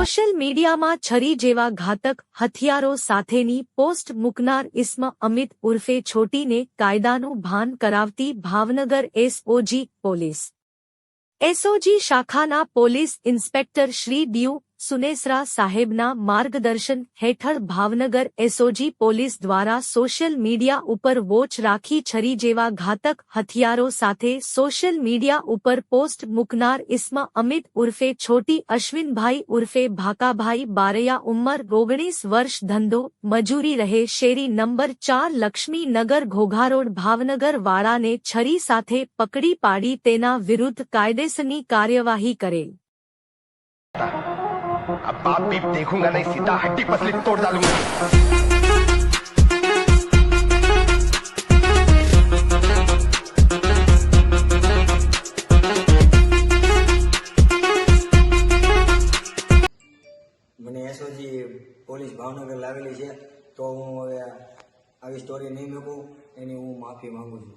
Social મીડિયામાં છરી જેવા ઘાતક હથિયારો સાથેની પોસ્ટ મૂકનાર ઇસ્મ અમિત ઉર્ફે છોટીને કાયદાનું ભાન કરાવતી ભાવનગર એસઓજી પોલીસ. એસઓજી શાખાના police inspector Shri D U Sunesara સાહેબના માર્ગદર્શન હેઠળ ભાવનગર એસઓજી પોલીસ દ્વારા સોશિયલ મીડિયા ઉપર વોચ રાખી છરી જેવા ઘાતક હથિયારો સાથે સોશિયલ મીડિયા ઉપર પોસ્ટ મૂકનાર ઇસ્મા અમિત ઉર્ફે છોટી અશ્વિનભાઈ ઉર્ફે ભાકાભાઈ બારૈયા ઉંમર ઓગણીસ વર્ષ ધંધો મજૂરી રહે શેરી નંબર ચાર લક્ષ્મીનગર ઘોઘારોડ ભાવનગર વાળાને છરી સાથે પકડી પાડી તેના વિરુદ્ધ કાયદેસરની કાર્યવાહી કરેલ अब बाप बीप देखूंगा नहीं सीधा हड्डी पसली तोड़ डालूंगा મને એસઓજી પોલીસ ભાવનગર લાવેલી છે તો હું હવે આવી સ્ટોરી નહીં મૂકું એની હું માફી માંગુ છું